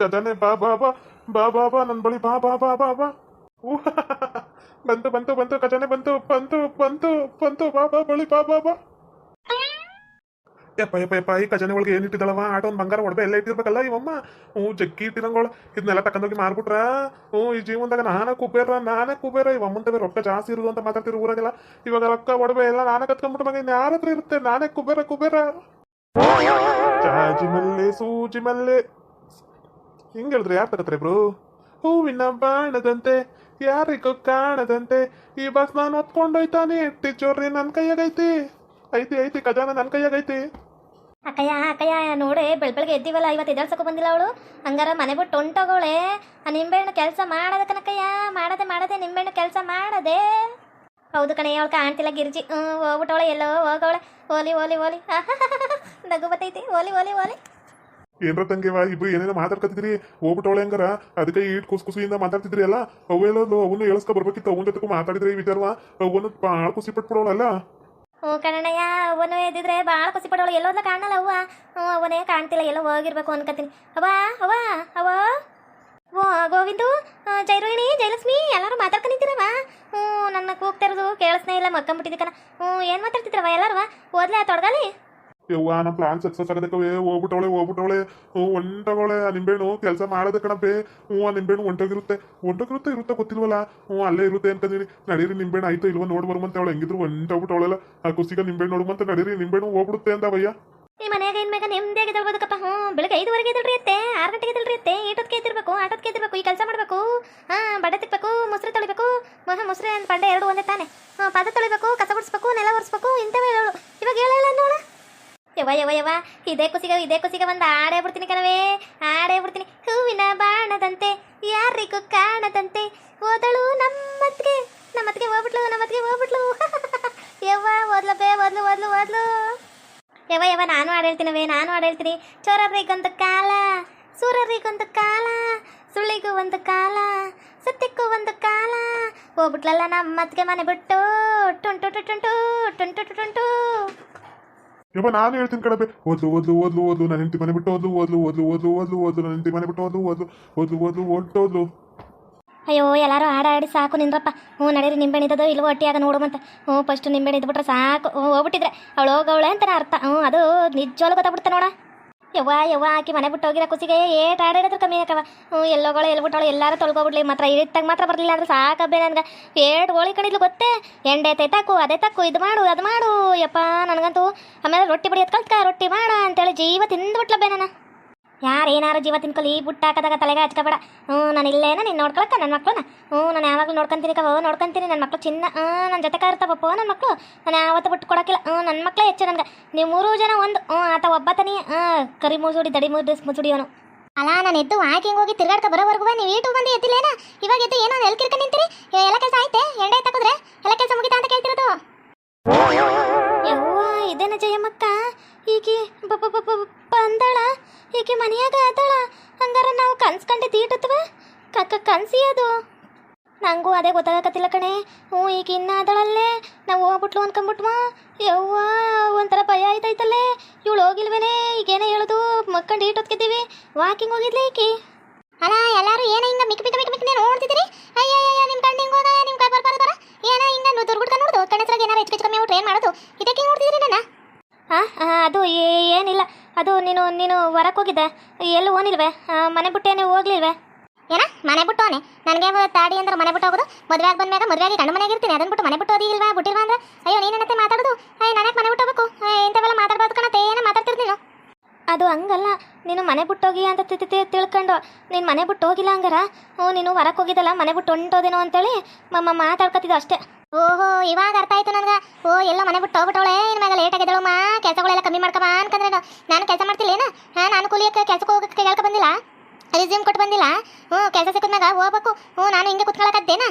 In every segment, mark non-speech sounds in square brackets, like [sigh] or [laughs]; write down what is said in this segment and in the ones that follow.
ಖಜಾನೆ ಬಾ ಬಾ ಬಾ ಬಾ ಬಾ ಬಾ ನನ್ನ ಬಳಿ ಬಾ ಬಾ ಬಾ ಬಾ ಬಾ ಬಂತು ಬಂತು ಬಂತು ಖಜಾನೆ ಬಂತು ಬಂತು ಬಂತು ಬಂತು ಬಾ ಬಾ ಬಳಿ ಬಾ ಬಾ ಬಾ ಯಪ್ಪ ಯಪ್ಪ ಯಪ್ಪ ಈ ಖಜಾನೆ ಒಳಗೆ ಏನ್ ಇಟ್ಟಿದ್ದಳವ ಆಟ ಒಂದು ಬಂಗಾರ ಒಡವೆ ಎಲ್ಲ ಇಟ್ಟಿರ್ಬೇಕಲ್ಲ ಇವಮ್ಮ ಹ್ಞೂ ಜಗ್ಗಿ ಇಟ್ಟಿರಂಗೋಳ ಇದನ್ನೆಲ್ಲ ತಕೊಂಡೋಗಿ ಮಾರ್ಬಿಟ್ರ ಹ್ಞೂ ಈ ಜೀವನದಾಗ ನಾನೇ ಕುಬೇರ ನಾನೇ ಕುಬೇರ ಇವಮ್ಮಂತವೆ ರೊಕ್ಕ ಜಾಸ್ತಿ ಇರೋದು ಅಂತ ಮಾತಾಡ್ತಿರು ಊರಾಗೆಲ್ಲ ಇವಾಗ ರೊಕ್ಕ ಒಡವೆ ಎಲ್ಲ ನಾನೇ ಕತ್ಕೊಂಡ್ಬಿಟ್ಟು ಮಗ ಇನ್ನು ಯಾರ ಇರುತ್ತೆ ನಾನೇ ಕುಬೇರ ಕುಬೇರ ಜಾಜಿ ಮಲ್ಲೆ ಸೂಜಿ ಮಲ್ಲೆ ಹಿಂಗ್ ಹೇಳಿದ್ರೆ ಯಾರು ತಗತ್ರೆ ಇಬ್ರು ಹೂವಿನ ಬಾಣದಂತೆ, ಯಾರಿಗೂ ಕಾಣದಂತೆ. ಈ ಬಸ್ ನಾನು ಹೊತ್ಕೊಂಡೋಯ್ತಾನೆ ಎಟ್ಟಿ ಚೋರ್ರಿ ನನ್ನ ಕೈಯಾಗೈತಿ. ಐತಿ ಐತಿ ಖಜಾನ ನನ್ನ ಕೈಯಾಗೈತಿ. ಅಕ್ಕಯ್ಯ ಅಕ್ಕಯ್ಯ, ನೋಡೆ, ಬೆಳ್ ಬೆಳಗ್ಗೆ ಎದ್ದಿವಲ್ಲ ಇವತ್ತು ಎದ್ದೇಳ್ಸಕ್ಕೂ ಬಂದಿಲ್ಲ ಅವಳು. ಹಂಗಾರ ಮನೆ ಬಿಟ್ಟು ಹೊಂಟೋಗೋಳೆ. ಆ ನಿಂಬೆಹಣ್ಣು ಕೆಲಸ ಮಾಡದ ಕನಕಯ್ಯ ಮಾಡದೆ ಮಾಡದೆ ನಿಂಬೆಹಣ್ಣು ಕೆಲಸ ಮಾಡದೆ. ಹೌದು ಕಣೆ ಅವಳು ಕಾಣ್ತಿಲ್ಲ ಗಿರ್ಜಿ. ಹ್ಞೂ ಹೋಗ್ಬಿಟ್ಟವಳೆ ಎಲ್ಲೋ ಹೋಗವಳೆ ಓಲಿ ಓಲಿ ಓಲಿ. [laughs] ನಗು ಬತ್ತೈತಿ. ಓಲಿ ಓಲಿ ಓಲಿ. ಏನ್ರ ತಂಗಿವ ಇಬ್ರು ಏನೇನೋ ಮಾತಾಡ್ಕತಿದ್ರಿ ಹೋಗ್ಬಿಟ್ಟವಳೆ ಹಂಗಾರ. ಅದಕ್ಕೆ ಈಟ್ ಕುಸ್ ಕುಸಿಯಿಂದ ಮಾತಾಡ್ತಿದ್ರಿ ಅಲ್ಲ? ಅವೆಲ್ಲೋ ಅವನು ಎಳಸ್ಕೊ ಬರ್ಬೇಕಿತ್ತು. ಅವನ ಜೊತೆಗೂ ಮಾತಾಡಿದ್ರೆ ಈ ವಿಚಾರವ. ಅವನು ಭಾಳ ಖುಷಿ ಪಟ್ಬಿಡೋಳಲ್ಲ ಹ್ಞೂ ಕಣಯ್ಯ ಅವನು ಎದ್ದಿದ್ರೆ ಭಾಳ ಖುಷಿ ಪಡೋಳು. ಎಲ್ಲೋದ ಕಾಣಲ್ಲ ಅವ್ವ. ಅವನೇ ಕಾಣ್ತಿಲ್ಲ. ಎಲ್ಲೋ ಹೋಗಿರ್ಬೇಕು ಅನ್ಕತೀನಿ ಅವ್ವ ಅವ್ವ ಅವ ಓ, ಗೋವಿಂದು ಜೈರೋಹಿಣಿ ಜಯಲಕ್ಷ್ಮಿ, ಎಲ್ಲರೂ ಮಾತಾಡ್ಕೊಂಡಿದ್ದೀರವ ಹ್ಞೂ ನನ್ನ ಕೂಗ್ತಿರೋದು ಕೇಳಿಸ್ನೇ ಇಲ್ಲ. ಮಕ್ಕಂಬಿಟ್ಟಿದ್ದಕ್ಕನ ಹ್ಞೂ ಏನು ಮಾತಾಡ್ತಿದ್ರವ ಎಲ್ಲರೂ? ಓದ್ಲೆ ತೊಡಗಲಿ? ಯವ್ವ ಪ್ಲಾನ್ ಸಕ್ಸಸ್ ಆಗದಕ್ಕವೆ ಹೋಗ್ಬಿಟ್ಟವಳೆ ಹೋಗ್ಬಿಟ್ಟವಳೆ. ಆ ನಿಂಬೆಹಣ್ಣು ಕೆಲಸ ಮಾಡೋದ ಕಣಪೇ ಹ್ಞೂ ನಿಂಬೆಹಣ್ಣು ಒಂಟೋಗಿರುತ್ತೆ. ಒಂಟೋಗಿರುತ್ತೆ, ಇರುತ್ತೆ, ಗೊತ್ತಿಲ್ವಲ್ಲ? ಹ್ಞೂ, ಅಲ್ಲೇ ಇರುತ್ತೆ ಅಂತಂದಿನಿ. ನಡೀರಿ, ನಿಂಬೆಹಣ್ಣು ಆಯ್ತು ಇಲ್ವ ನೋಡ್ ಬರುವಂತ ಅವಳು. ಹೆಂಗಿದ್ರು ಹೊಂಟೋಗ್ಬಿಟ್ಟವಳೆಲ್ಲ ಆ ಕುಸಿಗ ನಿಂಬೆಹಣ್ಣು ನೋಡುಮಂತ ನಡೀರಿ, ನಿಂಬೆಹಣ್ಣು ಹೋಗ್ಬಿಡುತ್ತೆ ಅಂದವಯ್ಯ. ಈ ಮನೆಯಾಗ ಇನ್ ಮ್ಯಾಗ ನೆಮ್ಮದಿಯಾಗಿ ಎದ್ದೇಳ್ಬೋದಕ್ಕಪ್ಪ ಹ್ಞೂ, ಬೆಳಗ್ಗೆ ಐದುವರೆಗೆ ಎದ್ದೇಳ್ರಿ ಅತ್ತೆ. ಆರು ಗಂಟೆಗೆ ಎದ್ದೇಳ್ರಿ ಅತ್ತೆ. ಏಟೊತ್ತಿಗೆ ಎದ್ದಿರ್ಬೇಕು ಆಟೊತ್ತಿಗೆ ಎದ್ದಿರ್ಬೇಕು ಈ ಕೆಲಸ ಮಾಡಬೇಕು. ಹಾಂ, ಬಡ ತಿಕ್ಬೇಕು, ಮೊಸರು ತೊಳಿಬೇಕು. ಮ- ಮೊಸರು ಏನು ಬಂಡೆ ಎರಡು ಒಂದೇ ತಾನೆ. ಹಾಂ ಪಾದ ತೊಳಿಬೇಕು, ಕಸ ಗುಡಿಸ್ಬೇಕು, ನೆಲ ಒರೆಸ್ಬೇಕು, ಇಂಥವೇ ಹೇಳೋಳು. ಇವಾಗ ಹೇಳಲ್ಲ ನೋಡ ಯವ ಯವ ಯವ ಇದೇ ಕುಸಿಗ ಇದೇ ಕುಸಿಗ ಬಂದ ಆಡೇ ಬಿಡ್ತೀನಿ ಕಣವೇ, ಆಡೇ ಬಿಡ್ತೀನಿ. ಹೂವಿನ ಬಾಣದಂತೆ, ಯಾರಿಗೂ ಕಾಣದಂತೆ, ಓದಳು ನಮ್ಮತ್ಗೆ ನಮ್ಮತ್ಗೆ ಹೋಗ್ಬಿಟ್ಲು ನಮ್ಮತ್ಗೆ ಹೋಗ್ಬಿಟ್ಲು. [laughs] ಯವ್ವ ಓದ್ಲಪ್ಪೇ ಓದ್ಲು ಓದ್ಲು ಓದ್ಲು. ಯವ ಯವ ನಾನು ಆಡೇಳ್ತೀನವೇ ನಾನು ಆಡೇಳ್ತೀನಿ ಚೋರರಿಗೊಂದು ಕಾಲ, ಸೂರರಿಗೊಂದು ಕಾಲ ಸುಳ್ಳಿಗೂ ಒಂದು ಕಾಲ, ಸತ್ಯಕ್ಕೂ ಒಂದು ಕಾಲ. ಹೋಗ್ಬಿಟ್ಲಲ್ಲ ನಮ್ಮತ್ಗೆ ಮನೆ ಬಿಟ್ಟು ಟುಂಟು ಟುಂಟು ಟುಂಟು ಟುಂಟು ಯವ್ವ ನಾನು ಹೇಳ್ತೀನಿ ಕಡಬೆ ಓದ್ಲು ಓದ್ಲು ಓದ್ಲು ಓದ್ಲು ನನ್ನ ಹೆಂಡತಿ ಮನೆ ಬಿಟ್ಟು ಓದ್ಲು ಓದ್ಲು ಓದ್ಲು ಓದ್ಲು ಓದ್ಲು ಓದ್ಲು ನನ್ನ ಹೆಂಡತಿ ಮನೆ ಬಿಟ್ಟು ಓದ್ಲು ಓದ್ಲು ಓದ್ಲು ಓದ್ಲು ಓದ್ಲು ಅಯ್ಯೋ ಎಲ್ಲರೂ ಆಡ ಆಡಿ ಸಾಕು ನಿಂದ್ರಪ್ಪ ಹ್ಞೂ ನಡೀರಿ ನಿಂಬೆಣಿದ್ದದು ಇಲ್ವೋ ಒಟ್ಟಿಯಾಗ ನೋಡುವಂತ ಹ್ಞೂ ಫಸ್ಟ್ ನಿಂಬೆಣ್ಣೆ ಇದ್ಬಿಟ್ರೆ ಸಾಕು ಹ್ಞೂ ಹೋಗ್ಬಿಟ್ಟಿದ್ರೆ ಅವಳು ಹೋಗವಳೆ ಅಂತ ಅರ್ಥ ಹ್ಞೂ ಅದು ನಿಜವಾಗ್ಲೂ ಗೊತ್ತಾಗ್ಬಿಡ್ತ ನೋಡ ಯವ್ವ ಯವ್ವ, ಆಕಿ ಮನೆ ಬಿಟ್ಟು ಹೋಗಿರೋ ಕುಸಿಗೆ ಏಟ್ ಆಡಾಡಿದ್ರು ಕಮ್ಮಿ ಅಕ್ಕವ ಹ್ಞೂ ಎಲ್ಲೋಗಳು ಎಲ್ಬಿಟ್ಟವಳು ಎಲ್ಲಾರು ತೊಳ್ಕೊಬಿಡ್ಲಿ, ಮಾತ್ರ ಇರಿತ್ತಾಗ ಮಾತ್ರ ಬರಲಿಲ್ಲ ಅಂದ್ರೆ ಸಾಕಬ್ಬೆ ನನಗೆ. ಪೇಟ್ ಗೋಳಿ ಕಣಿದ್ಲು ಗೊತ್ತೇ? ಎಂಡೆ ತಕ್ಕು ಅದೇ ತಕ್ಕು ಇದು ಮಾಡು, ಅದು ಮಾಡು, ಯಪ್ಪ, ನನಗಂತೂ. ಆಮೇಲೆ ರೊಟ್ಟಿ ಬಡಿಯೋದು ಕಲ್ತ್ಕ ರೊಟ್ಟಿ ಮಾಡ ಅಂತೇಳಿ ಜೀವ ತಿಂದ್ಬಿಟ್ಲಬ್ಬೆ ನಾನು. ಯಾರು ಏನಾರು ಜೀವ ತಿನ್ಕೊಲಿ ಬುಟ್ಟ ಹಾಕದಾಗ ತಲೆಗೆ ಹಚ್ಕೋಬೇಡ. ಹ್ಞೂ, ನಾನು ಇಲ್ಲೇನ, ನೀನು ನೋಡ್ಕೊಳಕ್ಕ ನನ್ನ ಮಕ್ಕಳನ್ನ ಹ್ಞೂ, ನಾನು ಯಾವಾಗಲೂ ನೋಡ್ಕೊಂತೀನಿ ಕವ, ನೋಡ್ಕೊಂತೀನಿ ನನ್ನ ಮಕ್ಕಳು ಚಿನ್ನ. ನನ್ನ ಜೊತೆ ಇರ್ತಾವಪ್ಪ ನನ್ನ ಮಕ್ಕಳು ನಾನು ಯಾವತ್ತೂ ಬಿಟ್ಟು ಕೊಡೋಕ್ಕಿಲ್ಲ ಹ್ಞೂ ನನ್ನ ಮಕ್ಕಳೇ ಹೆಚ್ಚು ನನಗೆ. ನೀವು ಮೂರು ಜನ ಒಂದು. ಹ್ಞೂ, ಆತ ಒಬ್ಬ ತನಿ ಹಾಂ ಕರಿ ಮುಸುಡಿ, ದಡಿ ಮುದ್ದು ಮುಸುಡಿಯೋನು ಅಲ್ಲ ನಾನು ಎದ್ದು ವಾಕಿಂಗ್ ಹೋಗಿ ತಿರ್ಗಾಡ್ಕ ಬರೋವರೆಗೂ ನೀವು ಈಟು ಬಂದು ಎದ್ದಿಲ್ಲೇನ? ಇವಾಗ ಎದ್ದು ಏನೋ ಎಲ್ಲಿ ಕಿರ್ಕ ನಿಂತೀರಿ? ಎಲ್ಲ ಕೆಲಸ ಆಯ್ತೆ? ಎಂಡೆ ತಗೋದ್ರೆ ಎಲ್ಲ ಕೆಲಸ ಮುಗಿತಾ ಅಂತ ಕೇಳ್ತಿರೋದು? ಇದೇನ ಜಯಮ್ಮಕ್ಕ? ಈಕಿ ಬಂದಾಳ? ಈಕಿ ಮನೆಯಾಗ ಆದಾಳ ಹಂಗಾರ ನಾವು ಕನ್ಸ್ಕೊಂಡೆ ಈಟತ್ವ ಕಕ್ಕ ಕನ್ಸಿ ಅದು. ನಂಗೂ ಅದೇ ಗೊತ್ತಾಗಕತ್ತಿಲ್ಲ ಕಣೆ. ಹ್ಞೂ ಈಗ ಇನ್ನ ಅದಳಲ್ಲೇ. ನಾವು ಹೋಗ್ಬಿಟ್ಲು ಅನ್ಕೊಂಬಿಟ್ವ. ಯವ್ವ, ಒಂಥರ ಭಯ ಆಯ್ತಾಯ್ತಲ್ಲೇ. ಇವಳು ಹೋಗಿಲ್ವೇನೆ? ಈಗೇನೇ ಹೇಳೋದು? ಮಕ್ಕಂಡು ಹೊತ್ಕಿದ್ದೀವಿ ವಾಕಿಂಗ್ ಹೋಗಿದ್ಲೆ ಈಕಿ? ಅಲ್ಲ ಎಲ್ಲರೂ ಏನೋ ಹಿಂಗ ಮಿಕ್ ಮಿಕ್ಕ ಮಿಕ್ ಮಿಕ್ ನೋಡ್ತಿದ್ದೀರಿ? ಅಯ್ಯಯ್ಯ ನಿಮ್ಮ ಕಣ್ಣು ಹಿಂಗೆ ನಿಮ್ಮ ಕೈ ಬರ್ಬಾರ ಬರ. ಏನೋ ಹಿಂಗೆ ದುರ್ಗುಡ್ಕ ನೋಡುದು? ಕಣ್ಣಸ್ರಾಗ ಏನಾರ ಹೆಚ್ಚು ಕಮ್ಮಿ ಮಾಡೋದು? ಇದಕ್ಕೆ ನೋಡ್ತಿದ್ದೀರಿ ನನ್ನ? ಹಾಂ ಅದು ಏನಿಲ್ಲ. ಅದು ನೀನು ನೀನು ಹೊರಕ್ಕೆ ಹೋಗಿದ್ದೆ. ಎಲ್ಲೂ ಓನಿಲ್ವೆ ಮನೆ ಬಿಟ್ಟೇನೆ ಹೋಗ್ಲಿಲ್ವೇ? ಏನ? ಮನೆ ಬಿಟ್ಟು ಹೋನೆ ನನಗೆ ತಾಡಿ ಅಂದ್ರೆ ಮನೆ ಬಿಟ್ಟು ಹೋಗೋದು? ಮದುವೆ ಆಗಿ ಬಂದ್ಮ್ಯಾಗ ಮದುವೆ ಆಗಿ ಇರ್ತೀನಿ. ಅದನ್ನ ಬಿಟ್ಟು ಮನೆ ಬಿಟ್ಟು ಹೋದಿಲ್ವಾ? ಬಿಟ್ಟಿಲ್ವಾ ಅಂದ್ರೆ? ಅಯ್ಯೋ ನೀನತ್ತೆ ಮಾತಾಡೋದು? ಅಯ್ಯ ನನಗೆ ಮನೆ ಬಿಟ್ಟು ಹೋಗಬೇಕು? ಇಂಥವೆಲ್ಲ ಮಾತಾಡ್ಬಾರ್ದು ಕಣತ್ತೆ. ಏನೋ ಮಾತಾಡ್ತಿರ್ತೀನಿ ಅದು ಹಂಗಲ್ಲ. ನೀನು ಮನೆ ಬಿಟ್ಟೋಗಿ ಅಂತ ತಿಳ್ಕೊಂಡು, ನೀನು ಮನೆ ಬಿಟ್ಟು ಹೋಗಿಲ್ಲ ಹಂಗಾರ? ಹ್ಞೂ, ನೀನು ಹೊರಕ್ಕೆ ಹೋಗಿದ್ದಲ್ಲ, ಮನೆ ಬಿಟ್ಟು ಹೊಂಟೋದೇನೋ ಅಂತೇಳಿ ಮಮ್ಮ ಮಾತಾಡ್ಕೊತಿದ್ದು ಅಷ್ಟೇ. ಓಹೋ, ಇವಾಗ ಅರ್ಥ ಆಯ್ತು ನನಗೆ. ಓ, ಎಲ್ಲ ಮನೆ ಬಿಟ್ಟು ಹೋಗ್ಬಿಟ್ಟವಳೆ. ಇನ್ ಮ್ಯಾಗ ಲೇಟ್ ಆಗಿದ್ದಳು ಮಾ ಕೆಲಸಗಳೆಲ್ಲ ಕಮ್ಮಿ ಮಾಡ್ಕಮ್ಮ ಅನ್ಕಂದ್ರೆ ನಾನು ಕೆಲಸ ಮಾಡ್ತಿಲ್ಲ ಏನು? ಹಾಂ, ನಾನು ಕೂಲಿಯಕ್ಕೆ ಕೆಲಸಕ್ಕೆ ಹೋಗಕ್ಕೆ ಹೇಳ್ಕೊ ಬಂದಿಲ್ಲ? ರಿಸ್ಯೂಮ್ ಕೊಟ್ಟು ಬಂದಿಲ್ಲ? ಹ್ಞೂ, ಕೆಲಸ ಸಿಕ್ಕಿದ್ಮ್ಯಾಗ ಹೋಗ್ಬೇಕು. ಹ್ಞೂ, ನಾನು ಹಿಂಗೆ ಕುತ್ಕೊಳಕ್ಕದ್ದೇನ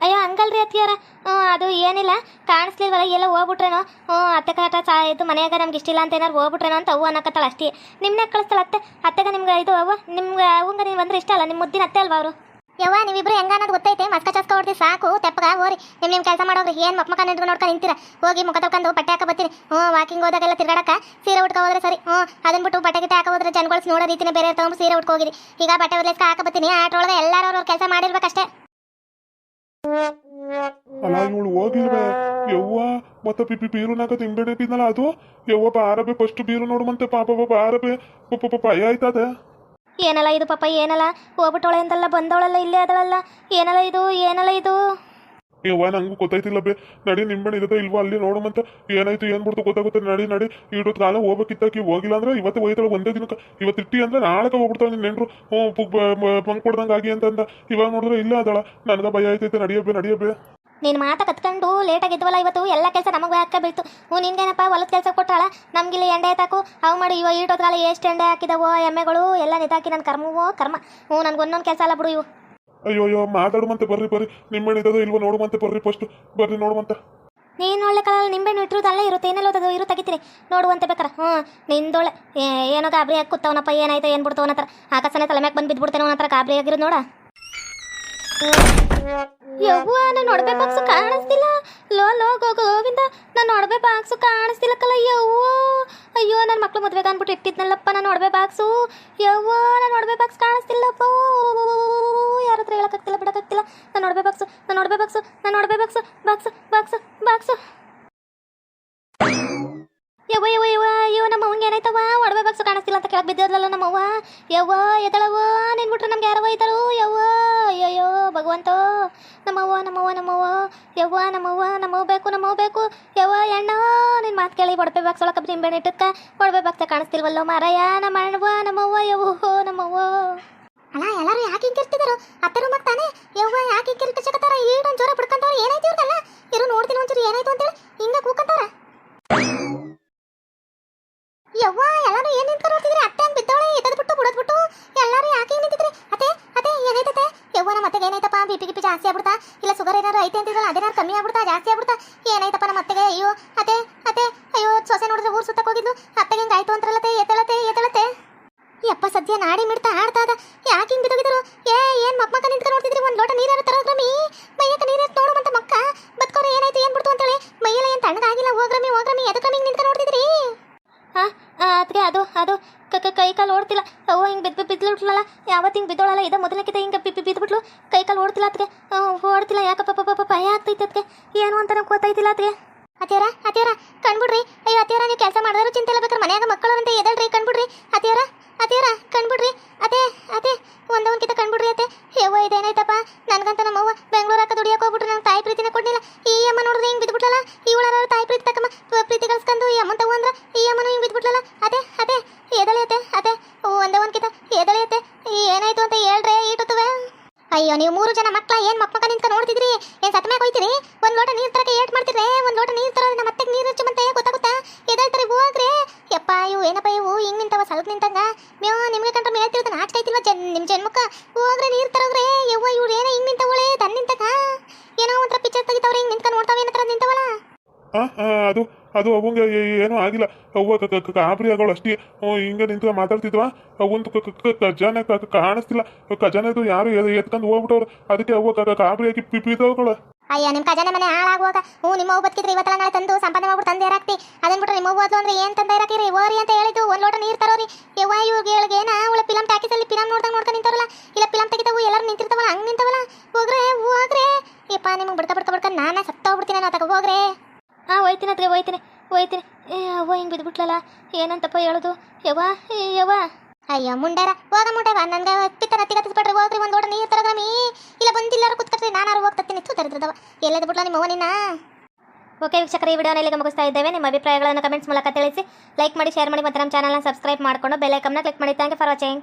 ಅಯ್ಯೋ ಅತ್ತಿಯಾರ ಹ್ಞೂ, ಅದು ಏನಿಲ್ಲ. ಕಾಣಿಸ್ಲಿಲ್ವಲ್ಲ, ಎಲ್ಲ ಹೋಗ್ಬಿಟ್ರೇನೋ? ಹ್ಞೂ, ಅತ್ತೆ ಕಾಟ ಚಾ ಇದು ಮನೆಯಾಗ ನಮ್ಗೆ ಇಷ್ಟಿಲ್ಲ ಅಂತ ಏನಾರು ಹೋಗ್ಬಿಟ್ರೇನೋ ಅಂತ ಅವ್ವ ಅನ್ನಕತ್ತಾಳ ಅಷ್ಟೇ. ನಿಮ್ಮನ್ನ ಕಳಿಸ್ತಾಳ ಅತ್ತೆ? ಅತ್ತೆಗೆ ನಿಮ್ಗೆ ಇದು ಅವ್ವ, ನಿಮ್ಗೆ ಅವಂಗ ನೀವು ಅಂದ್ರೆ ಇಷ್ಟ ಅಲ್ಲ? ನಿಮ್ಮ ಮುದ್ದಿನ ಅತ್ತೆ ಅಲ್ವಾ ಅವರು? ಯವ್ವ, ನೀವಿಬ್ರು ಹೆಂಗ ಅನ್ನೋದು ಗೊತ್ತೈತೆ? ಮಸ್ಕ ಚಸ್ಕ ಹೊಡ್ತಿ ಸಾಕು, ತೆಪ್ಪಗ, ಹೋರಿ. ನಿಮ್ ನಿಮ್ ಕೆಲಸ ಮಾಡೋರು ಏನ್ ಮಕ್ಕ ನಿಂತ್ಕೊಂಡು ನೋಡ್ಕೊಂಡು ನಿಂತೀರ? ಹೋಗಿ ಮುಖ ತೊಕೊಂಡು ಬಟ್ಟೆ ಹಾಕ ಬರ್ತೀರಿ ಹ್ಞೂ ವಾಕಿಂಗ್ ಹೋದಾಗೆಲ್ಲ ತಿರ್ಗಾಡಕ ಸೀರೆ ಉಟ್ಕೊ ಹೋದ್ರೆ ಸರಿ. ಹ್ಞೂ ಅದನ್ನ ಬಿಟ್ಟು ಬಟ್ಟೆ ಗಿಟ್ಟೆ ಹಾಕ ಹೋದ್ರೆ ಜನಗಳು ನೋಡೋ ರೀತಿನೇ ಬೇರೆ ತಗೊಂಡು ಸೀರೆ ಉಟ್ಕೊ ಹೋಗಿರಿ. ಈಗ ಬಟ್ಟೆ ಒದ್ಲೇಸ್ಕ ಹಾಕ ಬರ್ತೀನಿ. ಆಟೊಳಗೆ ಎಲ್ಲಾರು ಅವ್ರವ್ರ ಕೆಲಸ ಮಾಡಿರ್ಬೇಕಷ್ಟೇ. ಮತ್ತೆ ಪಿ ಪಿ ಬೀರುನಾಗ ತಿಂಬೇಡ ಅದು? ಯವ್ವ, ಬಾರಬೆ ಫಸ್ಟ್ ಬೀರು ನೋಡುವಂತೆ ಪಾಪ ಬಾರಬೆ. ಪಾಪ ಪಾಪ ಭಯ ಆಯ್ತದೆ. ಏನಲ್ಲ ಇದು ಪಾಪ, ಏನಲ್ಲ? ಹೋಗ್ಬಿಟ್ಟವಳೆ ಅಂತಲ್ಲ, ಬಂದವಳಲ್ಲ, ಇಲ್ಲೇ ಅದಳಲ್ಲ. ಏನಲ್ಲ ಇದು ಏನಲ್ಲ ಇದು? ಇವ ನಂಗೂ ಗೊತ್ತಾಯ್ತಿಲ್ಲ ಬೇ. ನಡಿ, ನಿಂಬೆಣ್ಣೆ ಇರುತ್ತೆ ಇಲ್ವಾ? ಅಲ್ಲಿ ನೋಡುಮಂತ ಏನಾಯ್ತು, ಏನ್ ಬಿಡ್ತು ಗೊತ್ತಾಗುತ್ತೆ? ನಡಿ ನಡಿ. ಇಡೋದ್ ಕಾಲ ಹೋಗ್ಬೇಕಿತ್ತಾಕಿ. ಹೋಗಿಲ್ಲ ಅಂದ್ರೆ ಇವತ್ತು ಹೋಯ್ತಾಳೆ ಒಂದೇ ದಿನಕ್ಕೆ. ಇವತ್ತು ಇಟ್ಟಿ ಅಂದ್ರೆ ನಾಳೆ ಹೋಗ್ಬಿಡ್ತಾಳೆ ನಿನ್ನ ನೆಂಟ್ರು. ಹ್ಞೂ ಪಂಕ್ ಕೊಡ್ದಂಗೆ ಆಗಿ ಅಂತಂದ ಇವಾಗ ನೋಡಿದ್ರೆ ಇಲ್ಲ ಅದಳ. ನನಗೆ ಭಯ ಆಯ್ತೈತೆ. ನಡಿಯಬ್ಬೆ ನಡಿಯಬ್ಬೆ ನೀನು ಮಾತ ಕತ್ಕೊಂಡು ಲೇಟಾಗಿ ಇದ್ವಲ್ಲ ಇವತ್ತು ಎಲ್ಲ ಕೆಲಸ ನಮಗೆ ಹಾಕ ಬೀಳ್ತು. ಹ್ಞೂ ನಿನ್ಗೇನಪ್ಪ ಹೊಲದ ಕೆಲಸ ಕೊಟ್ಟಾಳ ನಮ್ಗಿಲ್ಲಿ ಎಂಡೆ ತಾಕು ಅವು ಮಾಡಿ ಇವ ಈಟೋದ್ಗಾಲ ಎಷ್ಟು ಎಂಡೆ ಹಾಕಿದವೋ ಎಮ್ಮೆಗಳು ಎಲ್ಲ ನಿದಾಕಿ ನನ್ನ ಕರ್ಮವೋ ಕರ್ಮ. ಹ್ಞೂ ನನ್ಗೆ ಒಂದೊಂದು ಕೆಲಸ ಅಲ್ಲ ಬಿಡು ಇವು. ಅಯ್ಯೋ ಅಯ್ಯೋ ಮಾತಾಡುವಂತೆ ಬರ್ರಿ ಬರ್ರಿ. ನಿಂಬೆಣ್ಣೆ ಇದ್ದದೋ ಇಲ್ವೋ ನೋಡುವಂತೆ ಬರ್ರಿ ಫಸ್ಟ್ ಬರ್ರಿ ನೋಡುವಂತ. ನೀನು ಒಳ್ಳೆ ಕಾಲಲ್ಲಿ ನಿಂಬೆಣ್ಣು ಇಟ್ಟಿರೋದು ಅಲ್ಲೇ ಇರುತ್ತೆ ಏನೆಲ್ಲ ಓದೋದು ಇರು ತೆಗಿತೀನಿ. ನೋಡುವಂತೆ ಬೇಕಾರ. ಹ್ಞೂ ನಿಂದೊಳೆ ಏನೋ ಗಾಬರಿ ಹಾಕಿ ಕೂತವನಪ್ಪ ಏನಾಯ್ತು ಏನು ಬಿಡ್ತವನ ಅವನ ಹತ್ರ ಆಕಾಶನೇ ತಲೆ ಮ್ಯಾಗ ಬಂದು ಬಿದ್ಬಿಡ್ತೇನೆ ಅವನ ಹತ್ರ ಗಾಬರಿ ಆಗಿರೋದು ನೋಡ. ಯವ್ವ ನಾನು ನೋಡಬೇ ಬಾಕ್ಸು ಕಾಣಿಸ್ತಿಲ್ಲ. ಲೋ ಲೋ, ಗೋ, ಗೋವಿಂದ. ನಾನು ನೋಡಬೇ ಬಾಕ್ಸು ಕಾಣಿಸ್ತಿಲ್ಲ ಕಲ, ಯವ್ವ. ಅಯ್ಯೋ ನನ್ನ ಮಕ್ಳು ಮದುವೆ ಅಂದ್ಬಿಟ್ಟು ಇಟ್ಟಿದ್ನಲ್ಲಪ್ಪ ನಾನು ನೋಡಬೇ ಬಾಕ್ಸು. ಯವ್ವ ನಾನು ನೋಡಬೇ ಬಾಕ್ಸ್ ಕಾಣಿಸ್ತಿಲ್ಲಪ್ಪ. ಯಾರ ಹತ್ರ ಹೇಳಕ್ಕಾಗ್ತಿಲ್ಲ, ಬಿಡಕ್ಕಾಗ್ತಿಲ್ಲ. ನಾನು ನೋಡಬೇ ಬಾಕ್ಸು ನಾನು ನೋಡಬೇ ಬಾಕ್ಸು ನಾನು ನೋಡಬೇ ಬಾಕ್ಸು ಬಾಕ್ಸು ಬಾಕ್ಸು ಬಾಕ್ಸು. ಯವ್ವ ಯವ್ವ ಯವ್ವ, ಅಯ್ಯೋ, ನಮ್ಮ ಅವಂಗೆ ಏನಾಯ್ತವ ಒಡವೆ ಬಾಕ್ಸು ಕಾಣಿಸ್ತಿಲ್ಲ ಅಂತ ಕೆಳಗೆ ಬಿದ್ದದ್ಲಲ್ಲ ನಮ್ಮವ್ವ ಯವ್ವ, ಎದಳವ್ವ? ನಿನ್ಬಿಟ್ರೆ ನಮ್ಗೆ ಯಾರವ ಐತಾರು ಯವ್ವ, ಅಯ್ಯಯ್ಯೋ, ಭಗವಂತ. ನಮ್ಮವ್ವ ನಮ್ಮವ್ವ ನಮ್ಮವ್ವ ಯವ್ವ ನಮ್ಮವ್ವ ನಮ್ಮವ್ ಬೇಕು ನಮ್ಮವ್ ಬೇಕು. ಯವ್ವ ಎಣ್ಣ ನಿನ್ನ ಮಾತು ಕೇಳಿ ಒಡವೆ ಬಾಕ್ಸ್ ಒಳಗೆ ನಿಂಬೆಣ್ಣೆ ಇಟ್ಟಕ್ಕ ಒಡವೆ ಬಾಕ್ಸ ಕಾಣಿಸ್ತಿಲ್ವಲ್ಲೋ ಮಾರಯ್ಯ ನಮ್ಮ ಅಣ್ಣವ್ವ ನಮ್ಮವ್ವ ಯವ್ವ ನಮ್ಮವ್ವ ಅಲ್ಲ, ಎಲ್ಲರೂ ಯಾಕೆ ಹಿಂಗಿರ್ತಿದ್ರು ಅತ್ತರು ಮತ್ತೆ ತಾನೇ? ಯವ್ವ, ಯಾಕೆ ಹಿಂಗಿರ್ಕಚಕತ್ತಾರ ಈಡೊಂದು ಜೋರ ಬಿಡ್ಕಂತಾರ ಏನಾಯ್ತು ಇವ್ರದಲ್ಲ ಇರು ನೋಡ್ತೀನಿ ಒಂಚೂರು ಏನಾಯ್ತು ಅಂತೇಳಿ ಹಿಂಗ ಕೂಕಂತಾರ ಯವ್ವ, ಎಲ್ಲರೂ ಏನ್ ನಿಂತ್ಕೊಂಡು ನೋಡ್ತಿದ್ರಿ ಅತ್ತೆ ಹಂಗ್ ಬಿದ್ದವಳೆ ಎದ್ದದ್ ಬಿಟ್ಟು ಬಿಡದ್ ಬಿಟ್ಟು? ಎಲ್ಲರೂ ಯಾಕೆ ಹಿಂಗ್ ನಿಂತಿದ್ರಿ ಅತ್ತೆ ಅತ್ತೆ ಏನೈತತೆ ಯವ್ವ ನಮ್ಮ ಅತ್ತೆಗೆ ಏನೈತಪ್ಪ ಬಿ ಪಿ ಗಿಪಿ ಜಾಸ್ತಿ ಆಗ್ಬಿಡ್ತಾ? ಇಲ್ಲ ಶುಗರ್ ಏನಾದ್ರು ಐತೆ ಅಂತಿದ್ರಲ್ಲ, ಅದೇನಾದ್ರು ಕಮ್ಮಿ ಆಗ್ಬಿಡ್ತಾ, ಜಾಸ್ತಿ ಆಗ್ಬಿಡ್ತಾ? ಏನೈತಪ್ಪ ನಮ್ಮ ಅತ್ತೆಗೆ? ಅಯ್ಯೋ, ಅತ್ತೆ ಅತ್ತೆ, ಅಯ್ಯೋ, ಸೊಸೆ ನೋಡಿದ್ರೆ ಊರ್ ಸುತ್ತಕ್ಕೆ ಹೋಗಿದ್ಲು. ಅತ್ತೆಗೆ ಹಿಂಗೆ ಆಯ್ತು ಅಂತಾರಲ್ಲತ್ತೆ ಎತ್ತಳತ್ತೆ ಎತ್ತಳತ್ತೆ ಯಪ್ಪ, ಸದ್ಯ ನಾಡಿ ಮಿಡ್ತಾ ಆಡ್ತಾ ಅದ. ಯಾಕೆ ಹಿಂಗ್ ಬಿದ್ದೋಗಿದ್ರು ಏ, ಏನ್ ಮಕ್ಕ ಮಕ್ಕ ನಿಂತ್ಕೊಂಡು ನೋಡ್ತಿದ್ರಿ? ಒಂದು ಲೋಟ ನೀರಾರು ತರೋಗ್ರಮಿ ಮೈಯಕ್ಕೆ ನೀರಾರು ನೋಡುವಂತ ಮಕ್ಕ? ಬದ್ಕೋರೆ ಏನಾಯ್ತು, ಏನ್ ಬಿಡ್ತು ಅಂತೇಳಿ? ಮೈಯೆಲ್ಲ ಏನ್ ತಣ್ಣಗಾಗಿಲ್ಲ? ಹೋಗ್ರಮಿ ಹೋಗ್ರಮಿ ಎದಕ್ಕೆ ಹಿಂಗ್ ನಿಂತ್ಕೊಂಡು ನೋಡ್ತಿದ್ರಿ? ಅದಕ್ಕೆ ಅದು ಅದು ಕ- ಕಾಲು ಓಡ್ತಿಲ್ಲ. ಅವ್ವ ಹಿಂಗೆ ಬಿದ್ದು ಬಿದ್ದುಬಿಟ್ಲಲ್ಲ ಯಾವತ್ತು ಹಿಂಗೆ ಬಿದ್ದೋಳಲ್ಲ? ಇದ ಮೊದಲಕ್ಕಿಂತ ಹಿಂಗೆ ಬಿ ಬಿದ್ದುಬಿಟ್ಲು ಕೈ ಕಾಲು ಓಡ್ತಿಲ್ಲ ಅದಕ್ಕೆ ಓಡ್ತಿಲ್ಲ. ಯಾಕಪ್ಪ ಪಾಪ ಭಯ ಆಗ್ತೈತೆ ಅದಕ್ಕೆ ಏನು ಅಂತ ಗೊತ್ತಾಯ್ತಿಲ್ಲ ಅದಕ್ಕೆ ಅತ್ಯಾರ ಅತ್ಯಾರ ಕಣ್ಬಿಡ್ರಿ. ಅಯ್ಯೋ ಅತ್ಯಾರ ನೀವು ಕೆಲಸ ಮಾಡಿದ್ರು ಚಿಂತೆ ಇಲ್ಲ ಬೇಕಾದ್ರೆ ಮನ್ಯಾಗ ಮಕ್ಕಳು ಅಂತ ಎದಳ್ರಿ? ಕಣ್ಬಿಡ್ರಿ. ಅತ್ಯಾರ ಅತ್ಯಾರ ಕಣ್ಬಿಡ್ರಿ. ಅದೇ ಅದೇ ಒಂದೊಂದ್ಕಿಂತ ಕಣ್ಬಿಡ್ರಿ ಅತ್ತೆ. ಯವ್ವ, ಇದೇನಾಯ್ತಪ್ಪ? ನನಗಂತ ನಮ್ಮವ್ವ ಬೆಂಗಳೂರು ಹಾಕ ದುಡಿಯಕ್ಕೆ ಹೋಗ್ಬಿಟ್ರು ನಂಗೆ ತಾಯಿ ಪ್ರೀತಿನ ಕೊಡ್ಲಿಲ್ಲ ಈ ಅಮ್ಮ ನೋಡಿದ್ರೆ ಹಿಂಗೆ ಬಿದ್ಬಿಟ್ಲಲ್ಲ ಇವಳಾರ ತಾಯಿ ಪ್ರೀತಿ ತಕ್ಕಮ್ಮ ಪ- ಪ್ರೀತಿ ಕಳ್ಸ್ಕೊಂಡು ಈ ಅಮ್ಮನ್ ತಗೋ ಅಂದ್ರ ಈ ಅಮ್ಮನು ಹಿಂಗೆ ಬಿದ್ಬಿಟ್ಲಲ್ಲ ಅದೇ ಅದೇ ಎದಳಿ ಅತ್ತೆ ಅದೇ ಒಂದೇ ಒಂದ್ಕಿತ ಎದಳಿ ಅತ್ತೆ ಏನಾಯ್ತು ಅಂತ ಹೇಳ್ರೆ ಈಟುತ್ತವೆ ಅಯ್ಯೋ ನೀವು ಮೂರು ಜನ ಮಕ್ಳ ಏನ್ ಮಕ್ಕ ನಿಂತ್ಕ ನೋಡ್ತಿದ್ರಿ ಏನ್ ಸತ್ ಮ್ಯಾಗ ಹೋಯ್ತಿರಿ ಒಂದ್ ಲೋಟ ನೀರ್ ತರಕ್ಕೆ ಏಟ್ ಮಾಡ್ತಿರ್ರೆ ಒಂದ್ ಲೋಟ ನೀರು ತರೋ ನಮ್ಮ ಅತ್ತೆಗೆ ನೀರ್ ಹಚ್ಚು ಮತ್ತೆ ಗೊತ್ತಾಗುತ್ತಾ ಎದಳ್ತಾರೆ ಹೋಗ್ರಿ ಯಪ್ಪ ಇವು ಏನಪ್ಪ ಇವು? ಹಿಂಗ್ ನಿಂತವ ಸ್ವಲ್ಪ ನಿಂತಂಗ? ಮ್ಯೋ ನಿಮ್ಗೆ ಕಂಡ್ರೆ ಮೇಳ್ತಿರ್ತ ನಾಚ್ಕೈತಿಲ್ವ ಜನ್ ನಿಮ್ ಜನ್ಮಕ್ಕ ಹೋಗ್ರೆ ನೀರ್ ತರೋಗ್ರೆ ಯವ್ವ ಇವ್ರು ಏನೋ ಹಿಂಗ್ ನಿಂತವಳೆ? ತನ್ ನಿಂತಕ? ಏನೋ ಒಂಥರ ಪಿಕ್ಚರ್ ತೆಗಿತಾವ್ರೆ ಹಿಂಗ್ ನಿಂತ್ಕೊಂಡು ನೋಡ್ತಾವೆ ಏನತ್ರ ಆ, ಅದು ಅದು ಅವಂಗೆ ಏನೂ ಆಗಿಲ್ಲ. ಅವ್ವ ಕ- ಕ- ಕ- ಆಗೋಳು ಅಷ್ಟೇ. ಹಿಂಗೆ ನಿಂತು ಮಾತಾಡ್ತಿದ್ವ? ಅವಂದು ಖಜಾನೆ ಕಾಣಿಸ್ತಿಲ್ಲ. ಖಜಾನೆದು ಯಾರು ಎತ್ಕೊಂಡು ಹೋಗ್ಬಿಟ್ಟವ್ರು? ಅದಕ್ಕೆ ಅವ್ವ ಕ- ಕ- ಗಾಬರಿ ಆಗಿ ಪಿ ಪಿದವಗಳು ಅಯ್ಯ ನಿಮ್ಮ ಖಜಾನೆ ಮನೆ ಹಾಳಾಗುವಾಗ ಹ್ಞೂ ನಿಮ್ಮ ಅವ್ವ ಬದುಕಿದ್ರೆ ಇವತ್ತೆಲ್ಲ ನಾಳೆ ತಂದು ಸಂಪಾದನೆ ಮಾಡ್ಬಿಟ್ಟು ತಂದೆ ಇರಾಕ್ತಿ ಅದನ್ ಬಿಟ್ರೆ ನಿಮ್ಮ ಓದ್ಲು ಅದು ಅಂದ್ರೆ ಏನು ತಂದೆ ಇರಾಕಿರಿ ಓರಿ ಅಂತ ಹೇಳಿದ್ದು ಒಂದು ಲೋಟ ನೀರ್ ತರೋರಿ. ಯವ್ವ ಇವ್ರಿಗೆ ಏನ ಅವಳ ಫಿಲಮ್ ಟಾಕೀಸಲ್ಲಿ ಫಿಲಮ್ ನೋಡ್ದಂಗ್ ನೋಡ್ಕೊಂಡು ನಿಂತಾರಲ್ಲ ಇಲ್ಲ ಫಿಲಮ್ ತೆಗಿತಾವು ಎಲ್ಲರೂ ನಿಂತಿರ್ತಾವಲ್ಲ ಹಂಗ್ ನಿಂತವಲ್ಲ. ಹೋಗ್ರೆ ಹೋಗ್ರೆ. ಯಪ್ಪ ನಿಮ್ಗೆ ಬಿಡ್ಕ ಬಿಡ್ಕ ಬಿಡ್ಕ ನಾನೇ ಸತ್ತೋಗ್ಬಿಡ್ತೀನಿ ಅನ್ನೋ ತಗೋ ಹೋಗ್ರೆ. ಹಾಂ ಹೋಯ್ತೀನಿ ಅದ್ಗೆ ಹೋಯ್ತೀನಿ ಹೋಯ್ತೀನಿ. ಏ ಅವ್ವ ಹಿಂಗೆ ಬಿದ್ದುಬಿಟ್ಲಲ್ಲ ಏನಂತಪ್ಪ ಹೇಳೋದು? ಯವ್ವ ಯವ್ವ. ಅಯ್ಯೋ ಮುಂಡಾರ ಹೋಗ ಮುಂಡಾರ. ನನಗೆ ಪಿತ್ತ ನತ್ತಿ ಕತ್ತಿಸ್ಬಿಟ್ರೆ ಹೋಗ್ರಿ ಒಂದು ಲೋಟ ನೀರು ತರಗ್ರಮಿ. ಇಲ್ಲ, ಬಂದಿಲ್ಲಾರು ಕೂತ್ಕಟ್ರಿ ನಾನು ಹೋಗ್ತೀನಿ ಇತ್ತು ತರಿದ್ರದವ ಎಲ್ಲದ ಬಿಟ್ಲ ನಿಮ್ಮ ಅವನಿನ ಓಕೆ ವೀಕ್ಷಕರು, ಈ ವಿಡಿಯೋನ ಇಲ್ಲಿಗೆ ಮುಗಿಸ್ತಾ ಇದ್ದೇವೆ ನಿಮ್ಮ ಅಭಿಪ್ರಾಯಗಳನ್ನು ಕಮೆಂಟ್ಸ್ ಮೂಲಕ ತಿಳಿಸಿ. ಲೈಕ್ ಮಾಡಿ, ಶೇರ್ ಮಾಡಿ, ಮತ್ತು ನಮ್ಮ ಚಾನಲ್ನ ಸಬ್ಸ್ಕ್ರೈಬ್ ಮಾಡಿಕೊಂಡು ಬೆಲ್ ಐಕಮ್ನ ಕ್ಲಿಕ್ ಮಾಡಿ. Thank you for watching